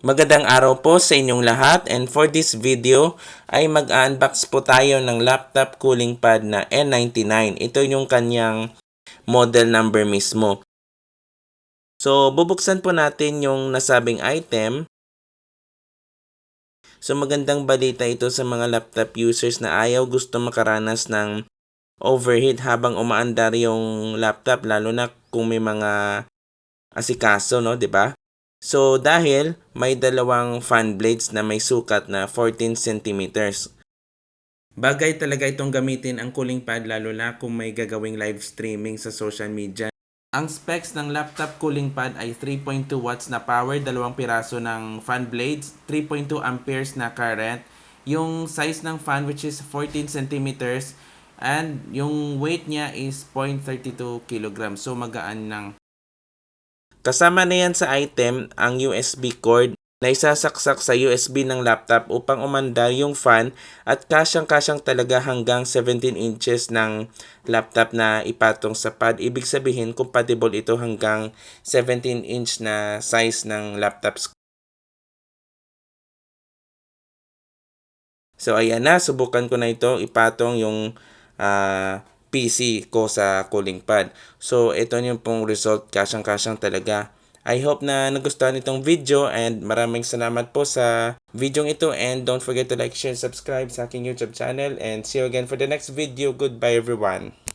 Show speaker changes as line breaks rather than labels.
Magandang araw po sa inyong lahat and for this video ay mag-unbox po tayo ng laptop cooling pad na N99. Ito yung kanyang model number mismo. So bubuksan po natin yung nasabing item. So magandang balita ito sa mga laptop users na ayaw gusto makaranas ng overheat habang umaandar yung laptop lalo na kung may mga asikaso no, 'di ba? So dahil may dalawang fan blades na may sukat na 14 centimeters. Bagay talaga itong gamitin ang cooling pad lalo na kung may gagawing live streaming sa social media. Ang specs ng laptop cooling pad ay 3.2 watts na power, dalawang piraso ng fan blades, 3.2 amperes na current, yung size ng fan which is 14 centimeters, and yung weight niya is 0.32 kg. So magaan ng Kasama na yan sa item ang USB cord na isasaksak sa USB ng laptop upang umandar yung fan at kasyang-kasyang talaga hanggang 17 inches ng laptop na ipatong sa pad. Ibig sabihin, compatible ito hanggang 17 inch na size ng laptop. So ayan na, subukan ko na ito. Ipatong yung uh, PC ko sa cooling pad. So, ito yung pong result. Kasyang-kasyang talaga. I hope na nagustuhan itong video and maraming salamat po sa video ito and don't forget to like, share, subscribe sa aking YouTube channel and see you again for the next video. Goodbye everyone!